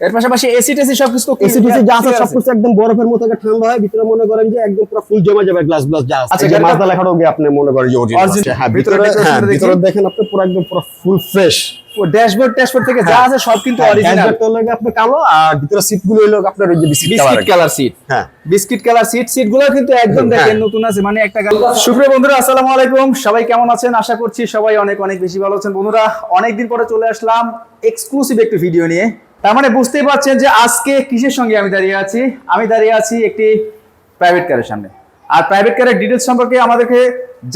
এর পাশাপাশি এসি টেসি সবকিছু এসি টিসি যা আছে সবকিছু একদম বরফের মতো ঠান্ডা হয় ভিতরে মনে করেন যে একদম পুরো ফুল জমে যাবে গ্লাস গ্লাস যা আছে। আচ্ছা, লেখাটাও গিয়ে আপনি মনে করেন যে অরিজিনাল হ্যাঁ ভিতরে ভিতরে হ্যাঁ দেখেন আপনি পুরো একদম পুরো ফুল ফ্রেশ ও ড্যাশবোর্ড ট্যাশবোর্ড থেকে যা আছে সব কিন্তু অরিজিনাল ড্যাশবোর্ডটা লাগে আপনার কালো আর ভিতরে সিটগুলো হলো আপনার ওই যে বিস্কিট কালার সিট হ্যাঁ। বিস্কিট কালার সিট সিটগুলো কিন্তু একদম দেখেন হ্যাঁ। নতুন আছে মানে একটা গাড়ি সুপ্রিয় বন্ধুরা আসসালামু আলাইকুম। সবাই কেমন আছেন? আশা করছি সবাই অনেক অনেক বেশি ভালো আছেন। বন্ধুরা অনেকদিন পরে চলে আসলাম এক্সক্লুসিভ একটি ভিডিও নিয়ে। তার মানে বুঝতেই পারছেন যে আজকে কিসের সঙ্গে আমি দাঁড়িয়ে আছি? আমি দাঁড়িয়ে আছি একটি প্রাইভেট কারের সামনে। আর প্রাইভেট কারের ডিটেলস সম্পর্কে আমাদেরকে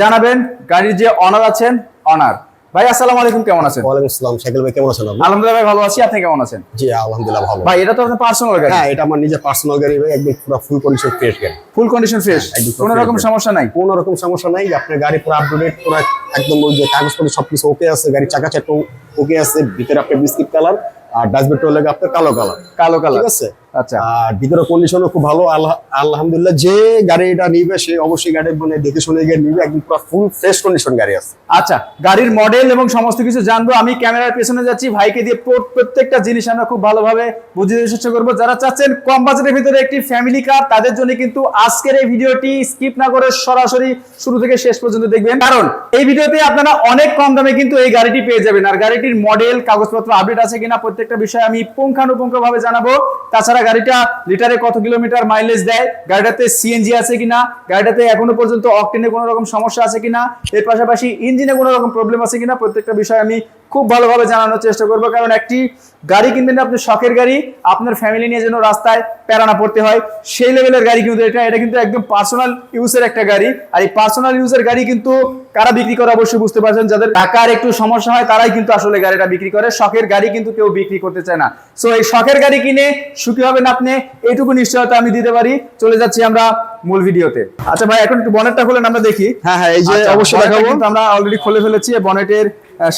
জানাবেন। গাড়ির যে অনার আছেন অনার ভাই আসসালামু আলাইকুম কেমন আছেন? ওয়ালাইকুম আসসালাম শাকিল ভাই কেমন আছেন আলহামদুলিল্লাহ ভাই ভালো আছি। আপনি কেমন আছেন? জি আলহামদুলিল্লাহ ভালো। ভাই এটা তো আপনার পার্সোনাল গাড়ি। হ্যাঁ এটা আমার নিজের পার্সোনাল গাড়ি ভাই একদম পুরো ফুল কন্ডিশন ফ্রেশ গাড়ি। ফুল কন্ডিশন ফ্রেশ কোনো রকম সমস্যা নাই? কোনো রকম সমস্যা নাই আপনার গাড়ি পুরো আপডেট পুরো একদম ওই যে কাগজপত্র সবকিছু ওকে আছে গাড়ি চাকা চাকা ওকে আছে ভিতরে আপনার বিস্কিট কালার আর ডাস্টবিনটা লাগে আপনার কালো কালার কালো কালার ঠিক আছে? আচ্ছা। আর ভিতরে কন্ডিশনও খুব ভালো আলহামদুলিল্লাহ যে গাড়িটা নিবে সে অবশ্যই গাড়ি মানে দেখে শুনে গিয়ে নিবে একদম পুরো ফুল ফ্রেশ কন্ডিশন গাড়ি আছে। আচ্ছা গাড়ির মডেল এবং সমস্ত কিছু জানব আমি ক্যামেরার পেছনে যাচ্ছি ভাইকে দিয়ে প্রত্যেকটা জিনিস আমরা খুব ভালোভাবে বুঝিয়ে দেওয়ার চেষ্টা করব। যারা চাচ্ছেন কম বাজেটের ভিতরে একটি ফ্যামিলি কার তাদের জন্য কিন্তু আজকের এই ভিডিওটি স্কিপ না করে সরাসরি শুরু থেকে শেষ পর্যন্ত দেখবেন। কারণ এই ভিডিওতে আপনারা অনেক কম দামে কিন্তু এই গাড়িটি পেয়ে যাবেন। আর গাড়িটির মডেল কাগজপত্র আপডেট আছে কিনা প্রত্যেকটা বিষয় আমি পুঙ্খানুপুঙ্খ ভাবে জানাব। তাছাড়া গাড়িটা লিটারে কত কিলোমিটার মাইলেজ দেয়? গাড়িটাতে সিএনজি আছে কিনা? গাড়িটাতে এখনও পর্যন্ত অকটেনে কোনো রকম সমস্যা আছে কিনা? এর পাশাপাশি ইঞ্জিনে কোনো রকম প্রবলেম আছে কিনা? প্রত্যেকটা বিষয় আমি খুব ভালোভাবে জানানোর চেষ্টা করব। কারণ একটি গাড়ি কিনবেন আপনি শখের গাড়ি আপনার ফ্যামিলি নিয়ে যেন রাস্তায় প্যারানা পড়তে হয় সেই লেভেলের গাড়ি কিন্তু এটা এটা কিন্তু একদম পার্সোনাল ইউজের একটা গাড়ি। আর এই পার্সোনাল ইউজের গাড়ি কিন্তু কারা বিক্রি করে অবশ্যই বুঝতে পারছেন যাদের টাকার একটু সমস্যা হয় তারাই কিন্তু আসলে গাড়িটা বিক্রি করে। শখের গাড়ি কিন্তু কেউ বিক্রি করতে চায় না। সো এই শখের গাড়ি কিনে সুখী হবেন আপনি এইটুকু নিশ্চয়তা আমি দিতে পারি। চলে যাচ্ছি আমরা মূল ভিডিওতে আচ্ছা ভাই এখন একটু বনেটটা খুলেন আমরা দেখি। হ্যাঁ হ্যাঁ এই যে আচ্ছা, অবশ্যই দেখাবো। আমরা অলরেডি খুলে ফেলেছি বনেটের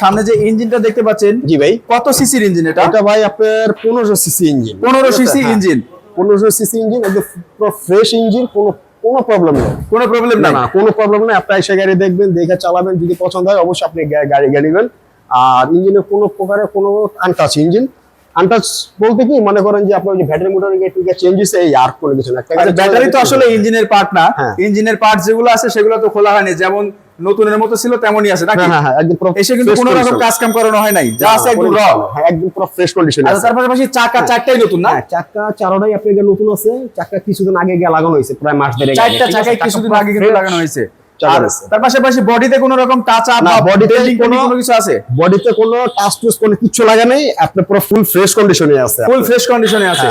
সামনে যে ইঞ্জিনটা দেখতে পাচ্ছেন জি ভাই। কত সিসির ইঞ্জিন এটা? এটা ভাই আপনার পনেরোশো সিসি ইঞ্জিন। পনেরো সিসি ইঞ্জিন। পনেরোশো সিসি ইঞ্জিন একদম পুরো ফ্রেশ ইঞ্জিন কোনো কোনো প্রবলেম নেই। কোনো প্রবলেম না না কোনো প্রবলেম নেই। আপনি এসে গাড়ি দেখবেন দেখে চালাবেন যদি পছন্দ হয় অবশ্যই আপনি গাড়ি গাড়ি নেবেন। আর ইঞ্জিনে কোনো প্রকারের কোনো আনটাচ ইঞ্জিন। আনটাচ বলতে কি মনে করেন যে আপনার যে ব্যাটারি মোটর একটু চেঞ্জ হয়েছে এই আর কোনো কিছু না। আচ্ছা ব্যাটারি তো আসলে ইঞ্জিনের পার্ট না। হ্যাঁ। ইঞ্জিনের পার্ট যেগুলো আছে সেগুলো তো খোলা হয়নি। যেমন নতুনের মতো ছিল তেমনই আছে নাকি? হ্যাঁ হ্যাঁ হ্যাঁ একদম পুরো এসে কিন্তু কোনো রকম কাজ কাম করানো হয় নাই যা আছে একদম র। হ্যাঁ একদম পুরো ফ্রেশ কন্ডিশন আছে। তার পাশাপাশি চাকা চারটাই নতুন না? হ্যাঁ চাকা চারটাই আপনার নতুন আছে। চাকা কিছুদিন আগে গিয়ে লাগানো হয়েছে প্রায় মাস ধরে চারটা চাকা কিছুদিন আগে কিন্তু লাগানো হয়েছে। তার পাশাপাশি বডিতে কোনো রকম টাচ আপ না, বা body কোনো- কোনো কিছু আছে? বডিতে কোনো টাচ টুচ কোনো কিছু লাগা নেই আপনার পুরো ফুল ফ্রেশ কন্ডিশনে আছে ফুল ফ্রেশ কন্ডিশনে আছে।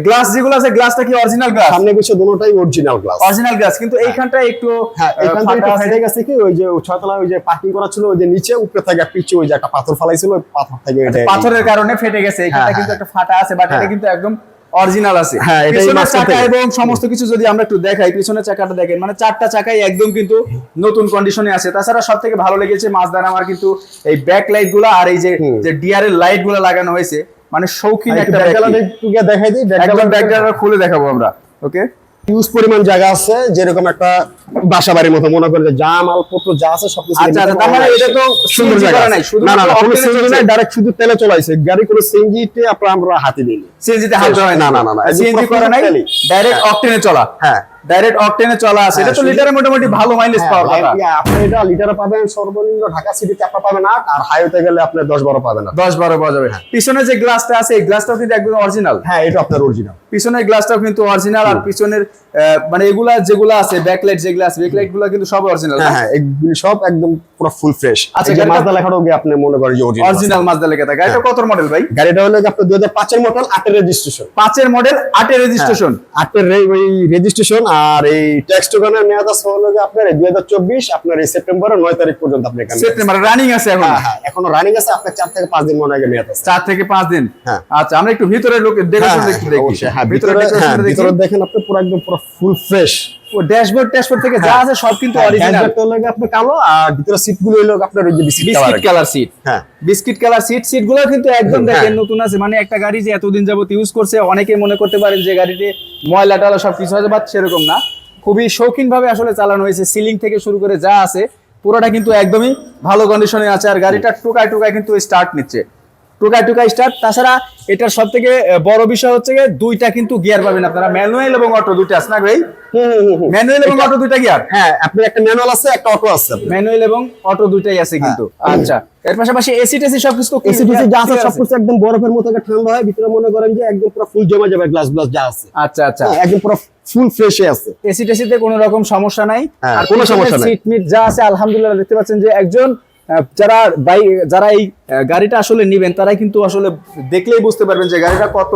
গ্লাস যেগুলো আছে গ্লাসটা কি অরিজিনাল গ্লাস সামনে পিছনে দুটোটাই অরিজিনাল গ্লাস অরিজিনাল গ্লাস কিন্তু এইখানটা একটু হ্যাঁ থেকে ফাটা একটু ফেটে গেছে কি? ওই যে ছয়তলা ওই যে পার্কিং করা ছিল ওই যে নিচে উপরে থেকে পিছে ওই যে একটা পাথর ফালাইছিল ওই পাথর থেকে পাথরের কারণে ফেটে গেছে। এখানটা হ্যাঁ, কিন্তু একটা ফাটা আছে বাট এটা হ্যাঁ। কিন্তু একদম অরিজিনাল আছে। হ্যাঁ, পিছনের চাকা এবং সমস্ত কিছু যদি আমরা একটু দেখাই পিছনের চাকাটা দেখেন মানে চারটা চাকাই একদম কিন্তু নতুন কন্ডিশনে আছে। তাছাড়া সব থেকে ভালো লেগেছে মাছদার আমার কিন্তু এই ব্যাক লাইটগুলো আর এই যে। যে ডিআর এর লাইটগুলো লাগানো হয়েছে মানে শৌখিন একটা দেখাই দিই একদম ব্যাকগ্রাউন্ড খুলে দেখাবো আমরা ওকে ইউজ পরিমাণ জায়গা আছে যেরকম একটা বাসা বাড়ির মতো মনে করেন যে যা মালপত্র যা আছে সবকিছু আচ্ছা, আচ্ছা, তার এটা তো সুন্দর জায়গা নাই, না না না কোনো সিএনজি নাই ডাইরেক্ট শুধু তেলে চলাইছে। গাড়ি কোনো সিএনজিতে আপনারা আমরা হাতে দিইনি। সিএনজি তে হাত দেওয়া না, না, না, সিএনজি করা নাই ডাইরেক্ট অকটেনে চলা। হ্যাঁ। ডাইরেক্ট অকটেনে চলা আছে। এটা তো লিটারে মোটামুটি ভালো মাইলেজ পাওয়ার কথা হ্যাঁ, আপনি এটা লিটারে পাবেন সর্বনিম্ন ঢাকা সিটিতে আপনার পাবেন আট আর হাইওয়েতে গেলে আপনি দশ বারো পাবেন না দশ বারো পাওয়া যাবে। পিছনে যে গ্লাসটা আছে এই গ্লাসটাও কিন্তু একদম অরিজিনাল হ্যাঁ এটা আপনার অরিজিনাল পিছনের গ্লাসটাও কিন্তু অরিজিনাল আর পিছনের মানে এগুলা যেগুলা আছে ব্যাকলাইট যে গ্লাস ব্যাকলাইটগুলো কিন্তু সব অরিজিনাল হ্যাঁ হ্যাঁ এগুলি সব একদম পুরো ফুল ফ্রেশ আচ্ছা, যে মাজদা লেখাটাও গিয়ে আপনি মনে করেন যে অরিজিনাল অরিজিনাল মাজদা লেখা থাকে। এটা কত মডেল ভাই? গাড়িটা হলো আপনার দুই হাজার পাঁচের মডেল আটের রেজিস্ট্রেশন পাঁচের মডেল আটের রেজিস্ট্রেশন আটের রে- ওই রেজিস্ট্রেশন আর এই ট্যাক্স টোকানের মেয়াদ আছে হলো যে আপনার দুই হাজার চব্বিশ আপনার এই সেপ্টেম্বরের নয় তারিখ পর্যন্ত আপনি সেপ্টেম্বর রানিং আছে এখন? হ্যাঁ হ্যাঁ এখনও রানিং আছে আপনার চার থেকে পাঁচ দিন মনে আগে মেয়াদ আছে। চার থেকে পাঁচ দিন? হ্যাঁ। আচ্ছা আমরা একটু ভিতরে লোক দেখে হ্যাঁ, দেখি। হ্যাঁ, ভিতরে হ্যাঁ, decoration দেখি। ভিতরে দেখেন আপনি পুরো একদম পুরো ফুল ফ্রেশ ও ড্যাশবোর্ড থেকে যা আছে সব কিন্তু অরিজিনাল ড্যাশবোর্ডটা লাগে আপনার কালো আর ভিতরে সিটগুলো হলো আপনার ওই যে বিস্কিট বিস্কিট কালার সিট হ্যাঁ। বিস্কিট কালার সিট সিটগুলো কিন্তু একদম দেখেন হ্যাঁ। নতুন আছে। মানে একটা গাড়ি যে এতদিন যাবত ইউজ করছে অনেকে মনে করতে পারেন যে গাড়িতে ময়লা টালা সব কিছু আছে বাট সেরকম না। খুবই শৌখিন ভাবে আসলে চালানো হয়েছে। সিলিং থেকে শুরু করে যা আছে পুরোটা কিন্তু একদমই ভালো কন্ডিশনে আছে। আর গাড়িটা টুকায় টুকায় কিন্তু স্টার্ট নিচ্ছে। টুকা টুকা স্টার্ট তাছাড়া এটার সব থেকে বড় বিষয় হচ্ছে দুইটা কিন্তু গিয়ার পাবেন আপনারা। ম্যানুয়াল এবং অটো দুইটা আছে না ভাই? হুম, হুম, হুম, হুম। ম্যানুয়াল এবং অটো দুইটা গিয়ার হ্যাঁ আপনার একটা ম্যানুয়াল আছে একটা অটো আছে ম্যানুয়াল এবং অটো দুইটাই আছে কিন্তু। হ্যাঁ। আচ্ছা এর পাশাপাশি এসি টেসি সবকিছু তো এসি টিসি যা আছে clear সবকিছু একদম বরফের মতো একটা ঠান্ডা হয় ভিতরে মনে করেন যে একদম পুরো ফুল জমা যাবে গ্লাস গ্লাস যা আছে। আচ্ছা আচ্ছা। হ্যাঁ, একদম পুরো ফুল ফ্রেশ আছে। এসি টেসিতে কোনো রকম সমস্যা নাই। হ্যাঁ, আর কোনো সমস্যা নাই। সিট মিট যা আছে আলহামদুলিল্লাহ দেখতে পাচ্ছেন যে একজন যারা বাই যারা এই গাড়িটা আসলে নিবেন তারাই কিন্তু আসলে দেখলেই বুঝতে পারবেন যে গাড়িটা কত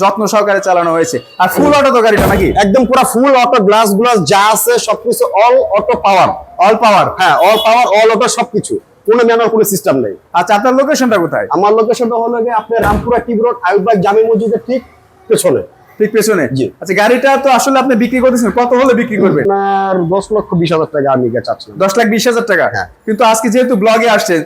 যত্ন সহকারে চালানো হয়েছে। আর ফুল অটো তো গাড়িটা নাকি? একদম পুরো ফুল অটো গ্লাস গ্লাস যা আছে সবকিছু all auto power all power হ্যাঁ অল পাওয়ার অল অটো সবকিছু। কোনো ম্যানুয়াল কোনো সিস্টেম নেই। আচ্ছা আপনার লোকেশনটা কোথায়? আমার লোকেশনটা হলো গিয়ে আপনার রামপুরা টিভি রোড আয়ুববাগ জামে মসজিদের ঠিক পেছনে। ঠিক পেছনে? আচ্ছা গাড়িটা তো আসলে আপনি বিক্রি করতেছেন কত হলে বিক্রি করবে আপনার দশ লক্ষ বিশ হাজার টাকা আমি চাচ্ছিলাম। দশ লাখ বিশ হাজার টাকা? হ্যাঁ। কিন্তু আজকে যেহেতু ব্লগে আসছেন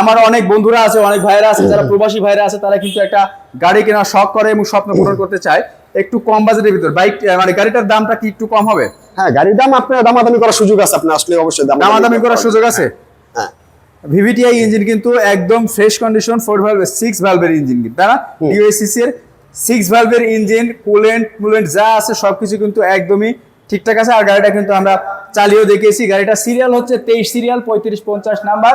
আমার অনেক বন্ধুরা আছে অনেক ভাইরা আছে যারা প্রবাসী ভাইরা আছে তারা কিন্তু একটা গাড়ি কেনার শখ করে এবং স্বপ্ন পূরণ করতে চায়। একটু কম বাজেটের ভিতর। বাইক মানে গাড়িটার দামটা কি একটু কম হবে? হ্যাঁ গাড়ির দাম আপনার দামাদামি করার সুযোগ আছে আপনি আসলে অবশ্যই দামাদামি করার সুযোগ আছে? হ্যাঁ। ভিভিটিআই ইঞ্জিন কিন্তু একদম ফ্রেশ কন্ডিশন ফোর ভালভের সিক্স ভালভের ইঞ্জিন কিন্তু না? ডিওএসিসি এর সিক্স ভালভের ইঞ্জিন কুলেন্ট কুলেন্ট যা আছে সবকিছু কিন্তু একদমই ঠিকঠাক আছে। আর গাড়িটা কিন্তু আমরা চালিয়েও দেখিয়েছি। গাড়িটা সিরিয়াল হচ্ছে তেইশ সিরিয়াল পঁয়ত্রিশ পঞ্চাশ নাম্বার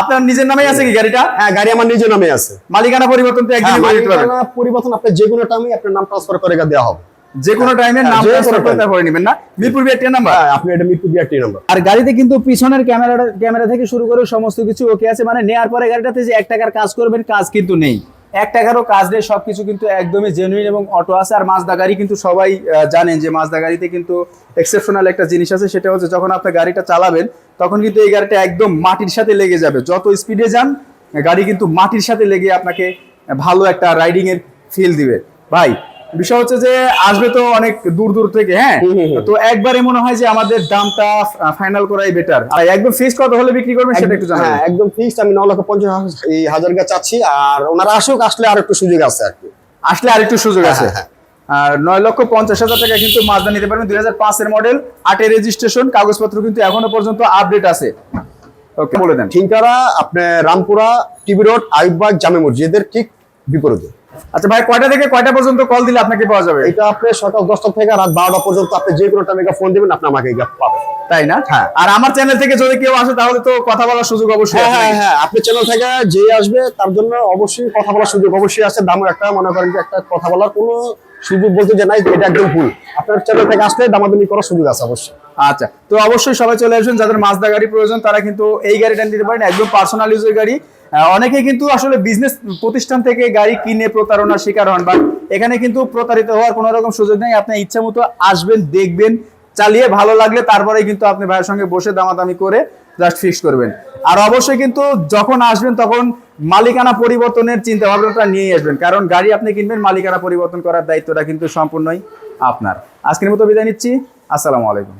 আপনার নিজের নামেই আছে কি গাড়িটা? হ্যাঁ গাড়ি আমার নিজের নামে আছে। মালিকানা পরিবর্তন তো হ্যাঁ, পারবেন। মালিকানা পরিবর্তন আপনি যে কোনো টাইমে আপনার নাম ট্রান্সফার করে দেওয়া হবে। যে কোনো টাইমে হ্যাঁ, নাম ট্রান্সফার করে নেবেন না। মিরপুর বিআরটি নাম্বার হ্যাঁ আপনি এটা মিরপুর বিআরটি নাম্বার আর গাড়িতে কিন্তু পিছনের ক্যামেরা ক্যামেরা থেকে শুরু করে সমস্ত কিছু ওকে আছে। মানে নেয়ার পরে গাড়িটাতে যে এক টাকার কাজ করবেন কাজ কিন্তু নেই। এক টাকারও কাজ নেই, সবকিছু কিন্তু একদমই জেনুইন এবং অটো আছে। আর মাছদা গাড়ি কিন্তু সবাই জানেন যে মাছদা গাড়িতে কিন্তু এক্সেপশনাল একটা জিনিস আছে, সেটা হচ্ছে যখন আপনি গাড়িটা চালাবেন, তখন কিন্তু এই গাড়িটা একদম মাটির সাথে লেগে যাবে। যত স্পিডে যান, গাড়ি কিন্তু মাটির সাথে লেগে আপনাকে ভালো একটা রাইডিং এর ফিল দিবে। ভাই বিষয় হচ্ছে যে আসবে তো অনেক দূর দূর থেকে হ্যাঁ। তো একবারে মনে হয় যে আমাদের দামটা ফাইনাল করাই বেটার আর একদম ফিক্স কত হলে বিক্রি করবেন সেটা একটু জানাবেন। হ্যাঁ একদম ফিক্সড আমি ন লক্ষ পঞ্চাশ হাজার- এই হাজার গা চাচ্ছি আর ওনারা আসুক আসলে আর একটু সুযোগ আছে আর কি। আসলে আরেকটু সুযোগ আছে। হ্যাঁ, আর নয় লক্ষ পঞ্চাশ হাজার টাকা কিন্তু মাজদা নিতে পারবেন দুই হাজার পাঁচের মডেল আটের রেজিস্ট্রেশন কাগজপত্র কিন্তু এখনও পর্যন্ত আপডেট আছে। ওকে বলে দেন। ঠিনকারা আপনি রামপুরা টিভি রোড আয়ুববাগ জামে মসজিদের ঠিক বিপরীতে। আচ্ছা ভাই, কয়টা থেকে কয়টা পর্যন্ত কল দিলে আপনাকে পাওয়া যাবে? এটা আপনি সকাল দশটা থেকে রাত বারোটা পর্যন্ত আপনি যে কোনো টাইমে ফোন দিবেন, আপনি আমাকে পাবেন। তাই না? হ্যাঁ। আর আমার চ্যানেল থেকে যদি কেউ আসে তাহলে তো কথা বলার সুযোগ অবশ্যই হ্যাঁ হ্যাঁ? হ্যাঁ। আপনি চ্যানেল থেকে যে আসবে তার জন্য অবশ্যই কথা বলার সুযোগ অবশ্যই আছে। দামও একটা মনে করেন যে একটা কথা বলার কোনো সুযোগ বলতে যে নাই এটা একদম ভুল। আপনার চ্যানেল থেকে আসলে দামাদামি করার সুযোগ আছে অবশ্যই। আচ্ছা তো অবশ্যই সবাই চলে আসবেন। যাদের মাজদা গাড়ি প্রয়োজন তারা কিন্তু এই গাড়িটা নিতে পারেন। একদম পার্সোনাল ইউজের গাড়ি। অনেকে কিন্তু আসলে বিজনেস প্রতিষ্ঠান থেকে গাড়ি কিনে প্রতারণার শিকার হন বা এখানে কিন্তু প্রতারিত হওয়ার কোনো রকম সুযোগ নেই। আপনি ইচ্ছা মতো আসবেন দেখবেন। চালিয়ে ভালো লাগলে তারপরে কিন্তু আপনি ভাইয়ের সঙ্গে বসে দামাদামি করে জাস্ট ফিক্স করবেন। আর অবশ্যই কিন্তু যখন আসবেন তখন মালিকানা পরিবর্তনের চিন্তা ভাবনাটা নিয়ে আসবেন। কারণ গাড়ি আপনি কিনবেন, মালিকানা পরিবর্তন করার দায়িত্বটা কিন্তু সম্পূর্ণই আপনার। আজকের মতো বিদায় নিচ্ছি। আসসালামু আলাইকুম।